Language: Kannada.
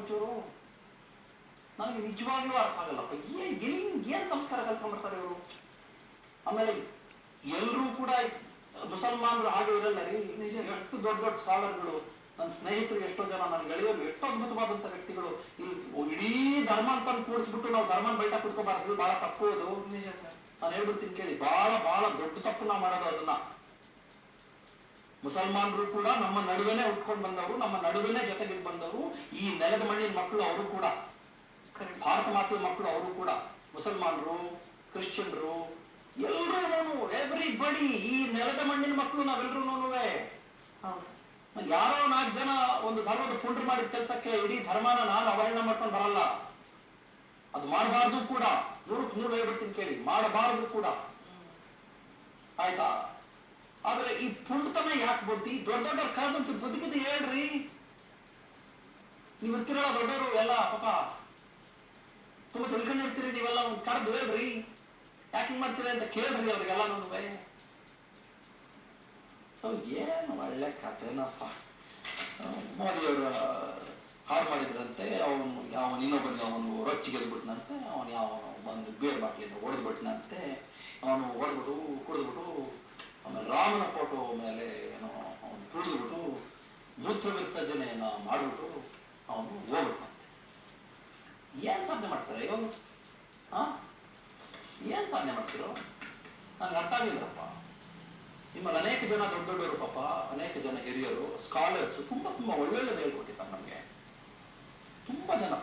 ಒಂಚೂರು ನನಗೆ ನಿಜವಾಗ್ಲೂ ಅರ್ಥ ಆಗಲ್ಲಪ್ಪ ಏನ್ ಎಲ್ಲಿ ಏನ್ ಸಂಸ್ಕಾರ ಕಲ್ತ್ಕೊಂಡ್ಬರ್ತಾರೆ ಇವರು? ಆಮೇಲೆ ಎಲ್ಲರೂ ಕೂಡ ಮುಸಲ್ಮಾನರು ಹಾಗೆ ಇರಲ್ಲ ರೀ. ನಿಜ ಎಷ್ಟು ದೊಡ್ಡ ದೊಡ್ಡ ಸ್ಕಾಲರ್ಗಳು ನನ್ನ ಸ್ನೇಹಿತರು ಎಷ್ಟೋ ಜನ ನನ್ನ ಗೆಳೆಯರು ಎಷ್ಟೋ ಅದ್ಭುತವಾದಂತ ವ್ಯಕ್ತಿಗಳು. ಇಲ್ಲಿ ಇಡೀ ಧರ್ಮ ಅಂತ ಕೂಡಿಸ್ಬಿಟ್ಟು ನಾವು ಧರ್ಮನ ಬೈತಾ ಕುತ್ಕೋಬಾರ್ದು ಬಹಳ ತಪ್ಪು ಅದು. ನಿಜ ಸರ್. ನಾನು ಹೇಳ್ಬಿಡ್ತೀನಿ ಕೇಳಿ ಬಹಳ ಬಹಳ ದೊಡ್ಡ ತಪ್ಪು ನಾವು ಮಾಡೋದು ಅದನ್ನ. ಮುಸಲ್ಮಾನರು ಕೂಡ ನಮ್ಮ ನಡುವೆನೆ ಉಟ್ಕೊಂಡು ಬಂದವರು ನಮ್ಮ ನಡುವೆನೆ ಜೊತೆಗೆ ಬಂದವರು ಈ ನೆಲದ ಮಣ್ಣಿನ ಮಕ್ಕಳು ಅವರು ಕೂಡ. ಭಾರತ ಮಾತೆಯ ಮಕ್ಕಳು ಅವರು ಕೂಡ. ಮುಸಲ್ಮಾನರು ಕ್ರಿಶ್ಚಿಯನ್ರು ಎಲ್ಲರೂ ಎವ್ರಿ ಬಡಿ ಈ ನೆಲದ ಮಣ್ಣಿನ ಮಕ್ಕಳು ನಾವೆಲ್ಲರೂ ಯಾರೋ ನಾಲ್ಕು ಜನ ಒಂದು ಧರ್ಮದ ಪುಂಡ್ರು ಮಾಡಿದ ಕೆಲಸಕ್ಕೆ ಇಡೀ ಧರ್ಮನ ನಾನು ಅವಹೇಳನ ಮಾಡ್ಕೊಂಡು ಬರಲ್ಲ. ಅದು ಮಾಡಬಾರ್ದು ಕೂಡ. ನೂರಕ್ಕೆ ನೂರು ಹೇಳ್ಬಿಡ್ತೀನಿ ಕೇಳಿ. ಮಾಡಬಾರದು ಕೂಡ. ಆಯ್ತಾ? ಆದ್ರೆ ಈ ಪುಂಡ್ತನ ಯಾಕೆ ಬಂತು ದೊಡ್ಡ ದೊಡ್ಡ ದೊಡ್ಡವ್ರ ಬದುಕಿದ ಹೇಳ್ರಿ. ನೀವು ಇರ್ತಿರಲ್ಲ ದೊಡ್ಡವರು ಎಲ್ಲ, ಪಾಪ. ತುಂಬಾ ತಿಳ್ಕೊಂಡಿರ್ತೀರಿ ನೀವೆಲ್ಲ, ಒಂದು ಕರೆದು ಹೇಳ್ರಿ. ಯಾಕೆ ಮಾಡ್ತೀರಿ ಅಂತ ಕೇಳ್ರಿ ಅವ್ರಿಗೆಲ್ಲ ಏನು ಒಳ್ಳೆ ಕಥೆನಪ್ಪ. ಮೋದಿಯವರು ಹಾಳು ಮಾಡಿದ್ರಂತೆ, ಅವನು ಯಾವ ಇನ್ನೊಬ್ಬನಿಗೆ ಅವನು ರೊಚ್ಚಿ ಗೆದ್ಬಿಟ್ನಂತೆ ಅವನು ಯಾವ ಒಂದು ಬೇರ್ ಬಾಟ್ಲಿಯಿಂದ ಹೊಡೆದ್ಬಿಟ್ನಂತೆ, ಅವನು ರಾಮನ ಫೋಟೋ ಮೇಲೆ ಏನೋ ಅವನು ತುಳಿದ್ಬಿಟ್ಟು ಮೂತ್ರ ವಿಸರ್ಜನೆಯನ್ನು ಮಾಡಿಬಿಟ್ಟು ಅವನು ಹೋಗ್ಬಿಟ್ಟಂತೆ ಏನ್ ಸಾಧನೆ ಮಾಡ್ತಾರೆ ಇವಾಗ? ಹಾ ಏನ್ ಸಾಧನೆ ಮಾಡ್ತಿರೋ? ನನಗೆ ಅರ್ಥ ಆಗಿಲ್ಲಪ್ಪ ನಿಮ್ಮಲ್ಲಿ ಅನೇಕ ಜನ ದೊಡ್ಡ ದೊಡ್ಡವರು ಪಾಪ, ಅನೇಕ ಜನ ಹಿರಿಯರು ಸ್ಕಾಲರ್ಸ್ ತುಂಬಾ ತುಂಬಾ ಒಳ್ಳೊಳ್ಳೆದು ಹೇಳ್ಕೊಟ್ಟಿದ್ದಾರೆ ನಮಗೆ. ತುಂಬಾ ಜನ